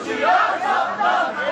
Uşuyor camdan